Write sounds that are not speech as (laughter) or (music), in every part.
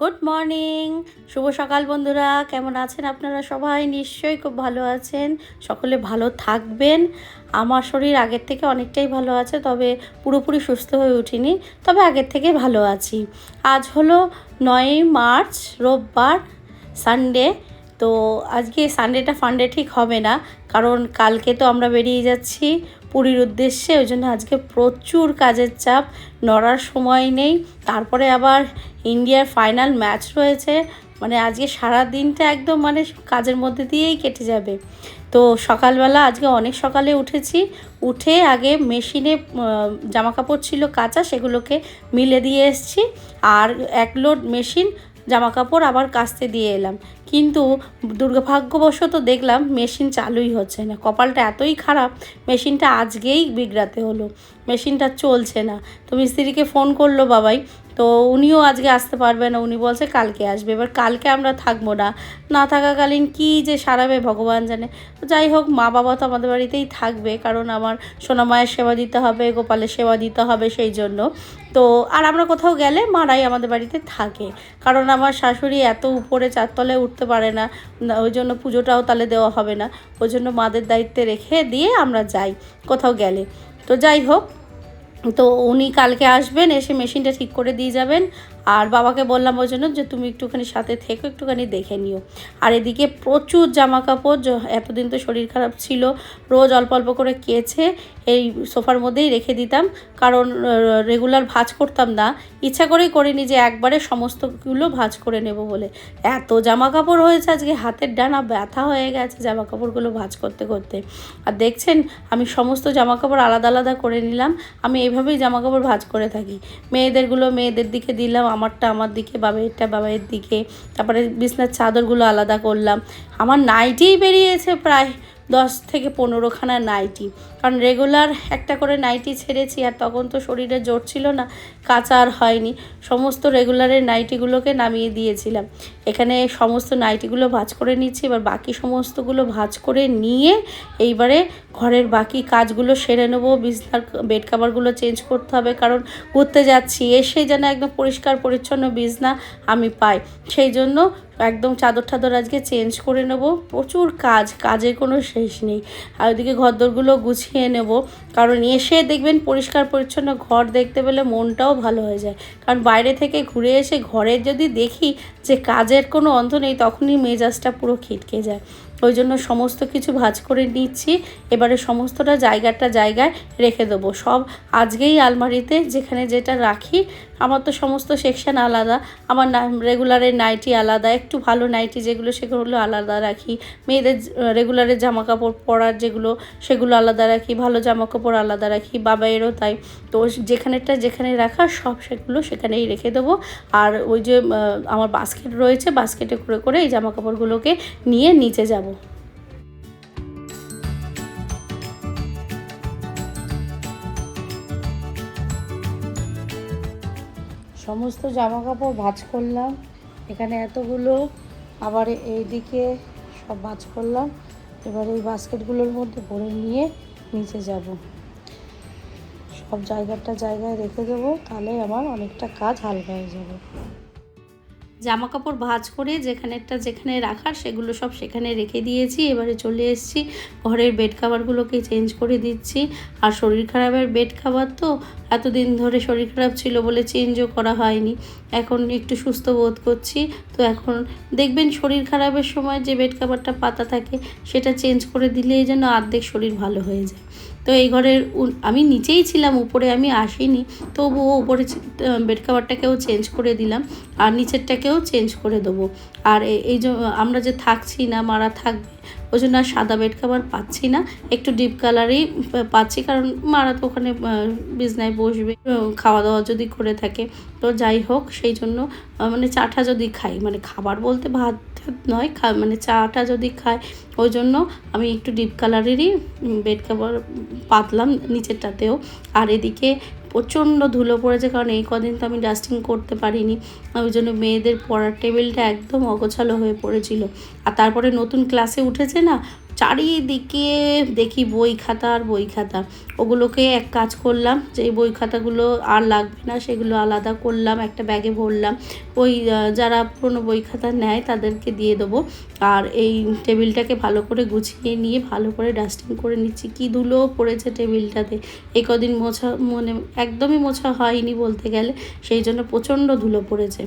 Good morning শুভ সকাল বন্ধুরা। কেমন আছেন আপনারা সবাই? নিশ্চয়ই খুব ভালো আছেন। সকলে ভালো থাকবেন। আমার শরীর আগের থেকে অনেকটাই ভালো আছে, তবে পুরোপুরি সুস্থ হয়ে উঠিনি, তবে আগের থেকে ভালো আছি। আজ হলো নয়ই মার্চ, রোববার সানডে তো আজকে সানডেটা ফান্ডে ঠিক হবে না, কারণ কালকে তো আমরা বেরিয়ে যাচ্ছি পুরীর উদ্দেশ্যে, ওই জন্য আজকে প্রচুর কাজের চাপ, নড়ার সময় নেই। তারপরে আবার ইন্ডিয়ার ফাইনাল ম্যাচ রয়েছে মানে আজকে সারা দিনটা একদম মানে কাজের মধ্যে দিয়েই কেটে যাবে। তো সকালবেলা, আজকে অনেক সকালে উঠেছি, উঠে আগে মেশিনে জামা কাপড় ছিল কাঁচা, সেগুলোকে মিলে দিয়ে এসছি, আর এক লোড মেশিন জামা কাপড় আবার কাচতে দিয়ে এলাম। কিন্তু দুর্ভাগ্যবশত দেখলাম মেশিন চালুই হচ্ছে না। কপালটা এতই খারাপ, মেশিনটা আজকেই বিগড়াতে হলো। মেশিনটা চলছে না। তো মিস্ত্রিকে ফোন করল, বাবাই তো উনিও আজকে আসতে পারবে না, উনি বলছে কালকে আসবে। এবার কালকে আমরা থাকব না। না থাকাকালীন কি যে সারাবে ভগবান জানে। যাই হোক, মা বাবা তো আমাদের বাড়িতেই থাকবে, কারণ আমার সোনামায়ের সেবা দিতে হবে, গোপালের সেবা দিতে হবে সেই জন্য। তো আর আমরা কোথাও গেলে মারাই আমাদের বাড়িতে থাকে। কারণ আমার শাশুড়ি এত উপরে চারতলায় উঠতে পারে না ওই জন্য পুজোটাও তাহলে দেওয়া হবে না। ওই জন্য মাদের দায়িত্বে রেখে দিয়ে আমরা যাই কোথাও গেলে। তো যাই হোক তো উনি কালকে আসবেন এসে মেশিনটা ঠিক করে দিয়ে যাবেন। আর বাবাকে বললাম ওই জন্য যে তুমি একটুখানি সাথে থেকো, একটুখানি দেখে নিও। আর এদিকে প্রচুর জামা কাপড় এতদিন তো শরীর খারাপ ছিল, রোজ অল্প অল্প করে কেছে এই সোফার মধ্যেই রেখে দিতাম। কারণ রেগুলার ভাজ করতাম না। ইচ্ছা করেই করিনি যে একবারে সমস্তগুলো ভাজ করে নেব বলে। এত জামা কাপড় হয়েছে আজকে, হাতের ডানা ব্যথা হয়ে গেছে জামা কাপড়গুলো ভাজ করতে করতে। আর দেখছেন, আমি সমস্ত জামা কাপড় আলাদা আলাদা করে নিলাম। আমি এইভাবেই জামা কাপড় ভাজ করে থাকি। মেয়েদেরগুলো মেয়েদের দিকে দিলাম আমারটা আমার দিকে, বাবাইয়েরটা বাবাইয়ের দিকে। তারপরে বিছনার চাদরগুলো আলাদা করলাম। আমার নাইটিই বেরিয়েছে প্রায় দশ থেকে পনেরোখানা নাইটি কারণ রেগুলার একটা করে নাইটি ছেড়েছি আর তখন তো শরীরে জোর ছিল না, কাঁচা আর হয়নি। সমস্ত রেগুলারের নাইটিগুলোকে নামিয়ে দিয়েছিলাম। এখানে সমস্ত নাইটিগুলো ভাজ করে নিচ্ছি, এবার বাকি সমস্তগুলো ভাজ করে নিয়ে এইবারে ঘরের বাকি কাজগুলো সেরে নেব, বিছনার বেড কাভারগুলো চেঞ্জ করতে হবে, কারণ ঘুরতে যাচ্ছি, এসে যেন একদম পরিষ্কার পরিচ্ছন্ন বিছনা আমি পাই। সেই জন্য একদম চাদর টাদর আজকে চেঞ্জ করে নেব। প্রচুর কাজ, কাজের কোনো শেষ নেই। আর ওইদিকে ঘরদোরগুলো গুছিয়ে নেব। কারণ এসে দেখবেন পরিষ্কার পরিচ্ছন্ন ঘর দেখতে পেলে মনটাও ভালো হয়ে যায়। কারণ বাইরে থেকে ঘুরে এসে ঘরের যদি দেখি যে কাজের কোনো অন্ত নেই, তখনই মেজাজটা পুরো খিটকে যায়। ওই জন্য সমস্ত কিছু ভাজ করে নিচ্ছি। এবারে সমস্তটা জায়গাটা জায়গায় রেখে দেবো। সব আজকেই আলমারিতে যেখানে যেটা রাখি আমার তো সমস্ত সেকশন আলাদা। আমার রেগুলারের নাইটি আলাদা। একটু ভালো নাইটি যেগুলো, সেগুলো আলাদা রাখি। মেয়েদের রেগুলারের জামা কাপড় পরার যেগুলো, সেগুলো আলাদা রাখি। ভালো জামা কাপড় আলাদা রাখি। বাবাইয়েরও তাই। তো যেখানেটা যেখানে রাখা, সব সেগুলো সেখানেই রেখে দেবো। আর ওই যে আমার বাস্কেট রয়েছে বাস্কেটে করে করে এই জামা কাপড়গুলোকে নিয়ে নিচে যাব। সমস্ত জামা কাপড় ভাজ করলাম। এখানে এতগুলো, আবার এই দিকে সব ভাজ করলাম। এবার এই বাস্কেটগুলোর মধ্যে ভরে নিয়ে নিচে যাব। সব জায়গাটা জায়গায় রেখে দেবো, তাহলে আমার অনেকটা কাজ হালকা হয়ে যাবে। জামা কাপড় ভাজ করে যেখানেরটা যেখানে রাখার, সেগুলো সব সেখানে রেখে দিয়েছি। এবারে চলে এসেছি, ঘরের বেড খাবারগুলোকে চেঞ্জ করে দিচ্ছি। আর শরীর খারাপের বেড খাবার তো এতদিন ধরে শরীর খারাপ ছিল বলে চেঞ্জও করা হয়নি। এখন একটু সুস্থ বোধ করছি। তো এখন দেখবেন শরীর খারাপের সময় যে বেড খাবারটা পাতা থাকে, সেটা চেঞ্জ করে দিলেই যেন অর্ধেক শরীর ভালো হয়ে যায়। তো এই ঘরের আমি নিচেই ছিলাম, উপরে আমি আসিনি। তবুও উপরে বেড কাভারটাকেও চেঞ্জ করে দিলাম, আর নিচেরটাকেও চেঞ্জ করে দেবো। আর এই আমরা যে থাকছি না, মারা থাকবে, ওই জন্য আর সাদা বেড কাভার পাচ্ছি না। একটু ডিপ কালারই পাচ্ছি, কারণ মারা তো ওখানে বিজনায় বসবে খাওয়া দাওয়া যদি করে থাকে। তো যাই হোক, সেই জন্য মানে চাটা যদি খাই মানে খাবার বলতে ভাত নয়, খা মানে চাটা যদি খায় ওই জন্য আমি একটু ডিপ কালারেরই বেড কাভার পাতলাম নিচেরটাতেও। আর এদিকে প্রচণ্ড ধুলো পড়েছে, কারণ এই কদিন তো আমি ডাস্টিং করতে পারিনি। ওই জন্য মেয়েদের পড়ার টেবিলটা একদম অগোছালো হয়ে পড়েছিল। আর তারপরে নতুন ক্লাসে উঠেছে না চারিদিকে দেখি বই খাতা আর বই খাতা। ওগুলোকে এক কাজ করলাম, যে বই খাতাগুলো আর লাগবে না, সেগুলো আলাদা করলাম, একটা ব্যাগে ভরলাম। ওই যারা পুরনো বই খাতা নেয় তাদেরকে দিয়ে দেবো। আর এই টেবিলটাকে ভালো করে গুছিয়ে নিয়ে, ভালো করে ডাস্টিং করে নিচ্ছি। কী ধুলো পড়েছে টেবিলটাতে। এই কদিন মোছা মানে একদমই মোছা হয়নি বলতে গেলে, সেই জন্য প্রচণ্ড ধুলো পড়েছে।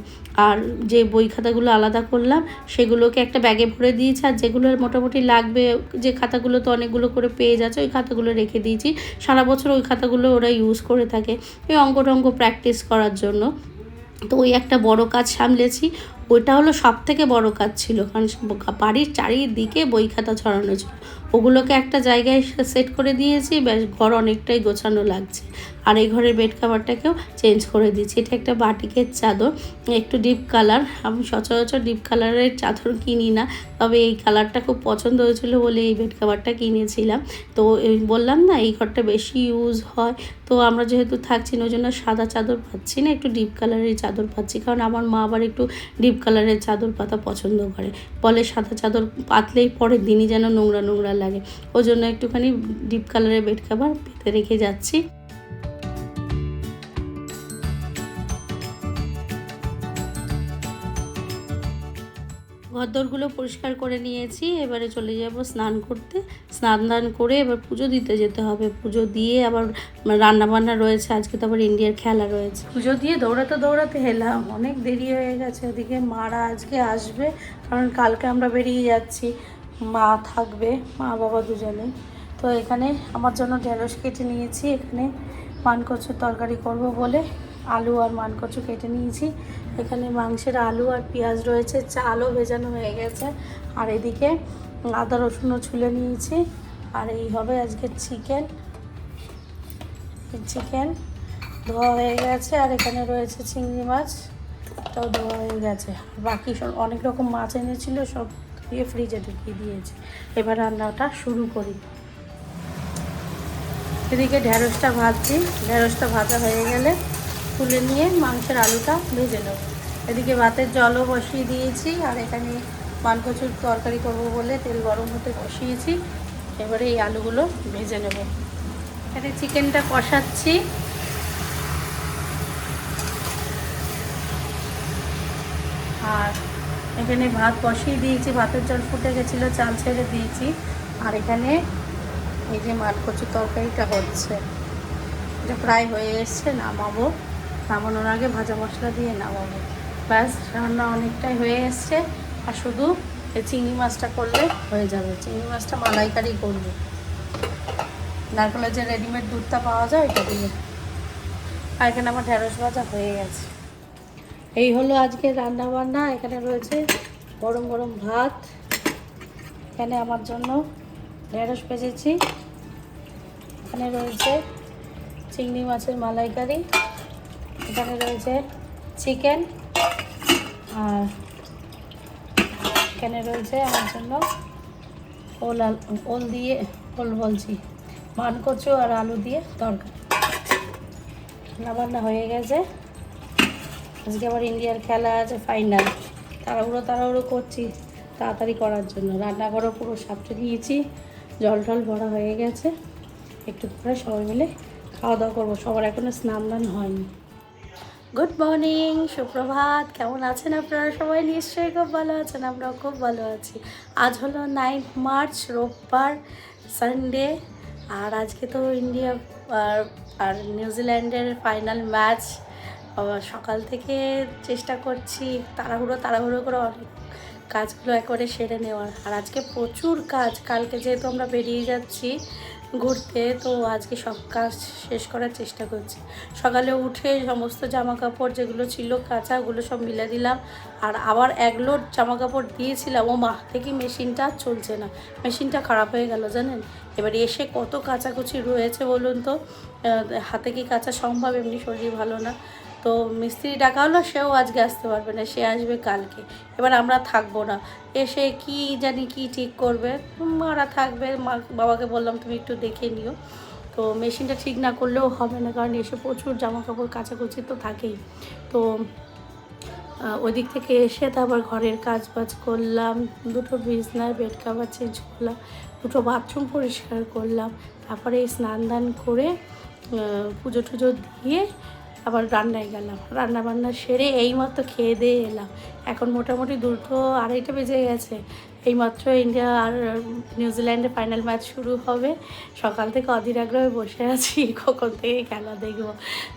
আর যে বই খাতাগুলো আলাদা করলাম, সেগুলোকে একটা ব্যাগে ভরে দিয়েছি, আর যেগুলো মোটামুটি লাগবে যে খাতাগুলো তো অনেকগুলো করে পেয়ে যাচ্ছে ওই খাতাগুলো রেখে দিয়েছি। সারা বছর ওই খাতাগুলো ওরা ইউজ করে থাকে, এই অঙ্ক টঙ্ক প্র্যাকটিস করার জন্য। তো ওই একটা বড় কাজ সামলেছি, ওইটা হলো সব থেকে বড় কাজ ছিল, কারণ বাড়ির চারিদিকে বই খাতা ছড়ানো ছিল। ওগুলোকে একটা জায়গায় সেট করে দিয়েছি, ব্যাস ঘর অনেকটাই গোছানো লাগছে। আর এই ঘরের বেড কাভারটাকেও চেঞ্জ করে দিয়েছি। এটা একটা বাটিকের চাদর, একটু ডিপ কালার আমি সচরাচর ডিপ কালারের চাদর কিনি না, তবে এই কালারটা খুব পছন্দ হয়েছিল বলে এই বেড কাভারটা কিনেছিলাম। তো বললাম না, এই ঘরটা বেশি ইউজ হয়। তো আমরা যেহেতু থাকছি না ওই জন্য সাদা চাদর পাচ্ছি না, একটু ডিপ কালারের চাদর পাচ্ছি। কারণ আমার মা আবার একটু ডিপ কালারের চাদর পাতা পছন্দ করে। বলে সাদা চাদর পাতলেই পরের দিনই যেন নোংরা নোংরা লাগে। ওই জন্য একটুখানি ডিপ কালারের বেড কাভার পেতে রেখে যাচ্ছি। ঘরদোরগুলো পরিষ্কার করে নিয়েছি, এবারে চলে যাব স্নান করতে। স্নান দান করে এবার পুজো দিতে যেতে হবে। পুজো দিয়ে আবার রান্না বান্না রয়েছে, আজকে তো আবার ইন্ডিয়ার খেলা রয়েছে। পুজো দিয়ে দৌড়াতে দৌড়াতে এলাম, অনেক দেরি হয়ে গেছে। ওদিকে মারা আজকে আসবে, কারণ কালকে আমরা বেরিয়ে যাচ্ছি। মা থাকবে, মা বাবা দুজনে। তো এখানে আমার জন্য ঢেঁড়স কেটে নিয়েছি, এখানে মানকচুর তরকারি করব বলে আলু আর মানকচু কেটে নিয়েছি। এখানে মাংসের আলু আর পেঁয়াজ রয়েছে, চালও ভেজানো হয়ে গেছে। আর এদিকে আদা রসুনও ছুলে নিয়েছি। আর এই হবে আজকে চিকেন। চিকেন ধোয়া হয়ে গেছে, আর এখানে রয়েছে চিংড়ি মাছ। তাও ধোয়া হয়ে গেছে। বাকি সব অনেক রকম মাছ এনেছিল, সব দিয়ে ফ্রিজে ঢুকিয়ে দিয়েছে। এবার রান্নাটা শুরু করি। এদিকে ঢ্যাঁড়সটা ভাজছি। ঢ্যাঁড়সটা ভাজা হয়ে গেলে তুলে নিয়ে মাংসের আলুটা ভেজে নেব। এদিকে ভাতের জলও বসিয়ে দিয়েছি, আর এখানে মানকচুর তরকারি করব বলে তেল গরম হতে বসিয়েছি। এবারে এই আলুগুলো ভেজে নেব। এখানে চিকেনটা কষাচ্ছি। আর এখানে ভাত বসিয়ে দিয়েছি, ভাতের জল ফুটে গেছিল, চাল ছেড়ে দিয়েছি। আর এখানে এই যে মাঠ কচু তরকারিটা হচ্ছে, এটা প্রায় হয়ে এসছে, নামাবো। নামানোর আগে ভাজা মশলা দিয়ে নামাবো। ব্যাস, রান্না অনেকটাই হয়ে এসছে। আর শুধু এই চিংড়ি মাছটা করলে হয়ে যাবে। চিংড়ি মাছটা মালাইকারি করব। নারকেলের যে রেডিমেড দুধটা পাওয়া যায়, ওইটা দিয়ে। আর এখানে আমার ঢেঁড়স ভাজা হয়ে গেছে। এই হলো আজকে রান্না বান্না এখানে রয়েছে গরম গরম ভাত। এখানে আমার জন্য ঢেঁড়স ভেজেছি এখানে রয়েছে চিংড়ি মাছের মালাইকারি। এখানে রয়েছে চিকেন আর এখানে রয়েছে আমার জন্য ওল ওল দিয়ে ওল বলছি। মানকচু আর আলু দিয়ে তরকারি। রান্না হয়ে গেছে। আজকে আবার ইন্ডিয়ার খেলা আছে ফাইনাল তাড়াহুড়ো তাড়াহুড়ো করছি তাড়াতাড়ি করার জন্য। রান্নাঘরও পুরো সাপটে নিয়েছি জল টল ভরা হয়ে গেছে। একটু পরে সবাই মিলে খাওয়া দাওয়া করব। সবার এখনও স্নান দান হয়নি। গুড মর্নিং সুপ্রভাত। কেমন আছেন আপনারা সবাই? নিশ্চয়ই খুব ভালো আছেন, আমরাও খুব ভালো আছি। আজ হলো নাইন্থ মার্চ রোববার সানডে আর আজকে তো ইন্ডিয়া আর নিউজিল্যান্ডের ফাইনাল ম্যাচ সকাল থেকে চেষ্টা করছি তাড়াহুড়ো তাড়াহুড়ো করে অনেক কাজগুলো একবারে সেরে নেওয়ার। আর আজকে প্রচুর কাজ। কালকে যেহেতু আমরা বেরিয়ে যাচ্ছি ঘুরতে, তো আজকে সব কাজ শেষ করার চেষ্টা করছি। সকালে উঠে সমস্ত জামা কাপড় যেগুলো ছিল, কাঁচা, ওগুলো সব মিলে দিলাম। আর আবার এক লোড জামা কাপড় দিয়েছিলাম। ও মা, দেখি মেশিনটা চলছে না। মেশিনটা খারাপ হয়ে গেল জানেন? এবার এসে কত কাঁচাকুচি রয়েছে বলুন তো? হাতে কি কাঁচা সম্ভব? এমনি শরীর ভালো না। তো মিস্ত্রি ডাকা হলো সেও আজকে আসতে পারবে না, সে আসবে কালকে। এবার আমরা থাকব না। এসে কি জানি কি ঠিক করবে। মারা থাকবে, মা, বাবাকে বললাম তুমি একটু দেখে নিও। তো মেশিনটা ঠিক না করলেও হবে না, কারণ এসে প্রচুর জামা কাপড় কাচাকুচি তো থাকেই। তো ওদিক থেকে এসে তারপর ঘরের কাজ বাজ করলাম, দুটো বিছনার বেড কাভার চেঞ্জ করলাম, দুটো বাথরুম পরিষ্কার করলাম, তারপরে স্নান দান করে পুজো টুজো দিয়ে আবার রান্নায় গেলাম। রান্না বান্না সেরে এইমাত্র খেয়ে দিয়ে এলাম। এখন মোটামুটি দুটো আড়াইটা বেজে গেছে। এইমাত্র ইন্ডিয়া আর নিউজিল্যান্ডের ফাইনাল ম্যাচ শুরু হবে। সকাল থেকে অধীর আগ্রহে বসে আছি, (laughs) কখন থেকে খেলা দেখব।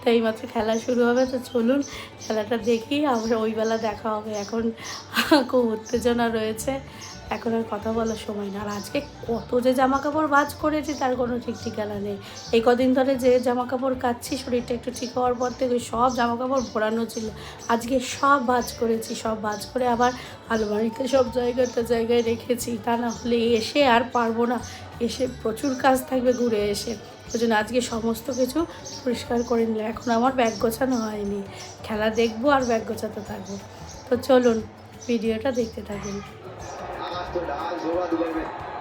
তো এইমাত্র খেলা শুরু হবে, তো চলুন খেলাটা দেখি। আবার ওইবেলা দেখা হবে। এখন খুব উত্তেজনা রয়েছে। এখন আর কথা বলার সময় না। আর আজকে কত যে জামা কাপড় ভাজ করেছি তার কোনো ঠিক ঠিকানা নেই। এই কদিন ধরে যে জামা কাপড় কাচ্ছি, শরীরটা একটু ঠিক হওয়ার পর থেকে সব জামা কাপড় ভরানো ছিল। আজকে সব বাজ করেছি, সব বাজ করে আবার আলমারিতে সব জায়গাটা জায়গায় রেখেছি। তা না হলে এসে আর পারব না। এসে প্রচুর কাজ থাকবে ঘুরে এসে। ওই জন্য আজকে সমস্ত কিছু পরিষ্কার করে নিলাম। এখন আমার ব্যাগ গোছানো হয়নি। খেলা দেখব আর ব্যাগ গোছাতে থাকব। তো চলুন, ভিডিওটা দেখতে থাকুন। after the eyes of Edwin.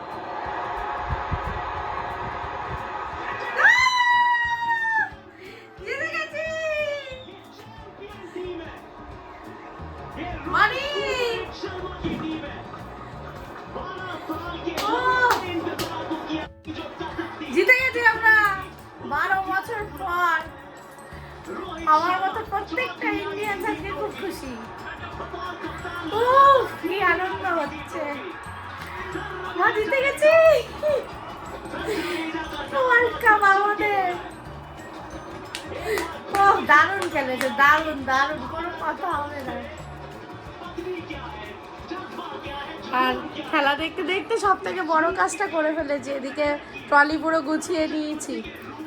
মা জিতে গেছি। ওয়ার্ল্ড কাপ আমাদের। ও দারুণ খেলেছে দারুণ দারুণ। কোনো কথা হবে না। আর খেলা দেখতে দেখতে সব থেকে বড় কাজটা করে ফেলেছি এদিকে ট্রলি পুরো গুছিয়ে নিয়েছি।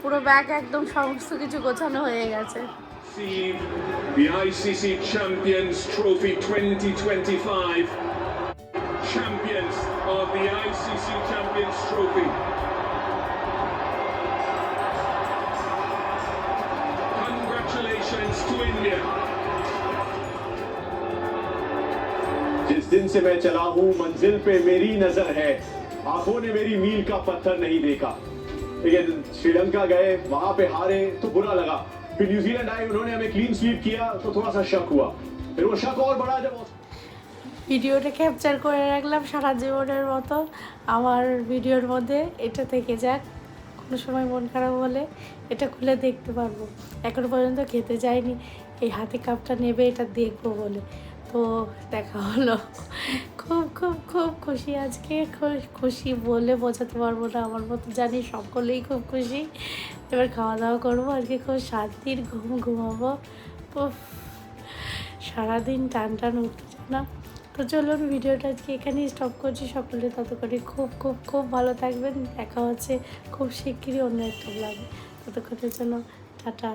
পুরো ব্যাগ একদম সমস্ত কিছু গোছানো হয়ে গেছে। The ICC Champions Trophy 2025. Of the ICC Champions Trophy. Congratulations to India. जिस दिन से मैं चला हूँ, मंजिल पे मेरी नज़र है आँखों ने मेरी मील का पत्थर नहीं देखा लेकिन श्रीलंका गए, वहाँ पे हारे तो बुरा लगा फिर न्यूजीलैंड आए, उन्होंने हमें क्लीन स्वीप किया तो थोड़ा सा शक हुआ फिर वो शक और बढ़ा जब ভিডিওটা ক্যাপচার করে রাখলাম সারা জীবনের মতো। আমার ভিডিওর মধ্যে এটা থেকে যাক, কোনো সময় মন খারাপ হলে এটা খুলে দেখতে পারব। এখনও পর্যন্ত খেতে যায়নি এই হাতে কাপটা নেবে, এটা দেখব বলে। তো দেখা হলো। খুব খুব খুব খুশি আজকে খুশি বলে বোঝাতে পারব না আমার মতো, জানি সকলেই খুব খুশি। এবার খাওয়া দাওয়া করব, আজকে খুব শান্তির ঘুম ঘুমাবো। সারাদিন টান টান উত্তেজনা তো চলুন ভিডিওটা আজকে এখানেই স্টপ করছি। সকলে ততক্ষণে খুব খুব খুব ভালো থাকবেন। দেখা হচ্ছে খুব শিগগিরই অন্য একটা ব্লগে ততক্ষণের জন্য টাটা।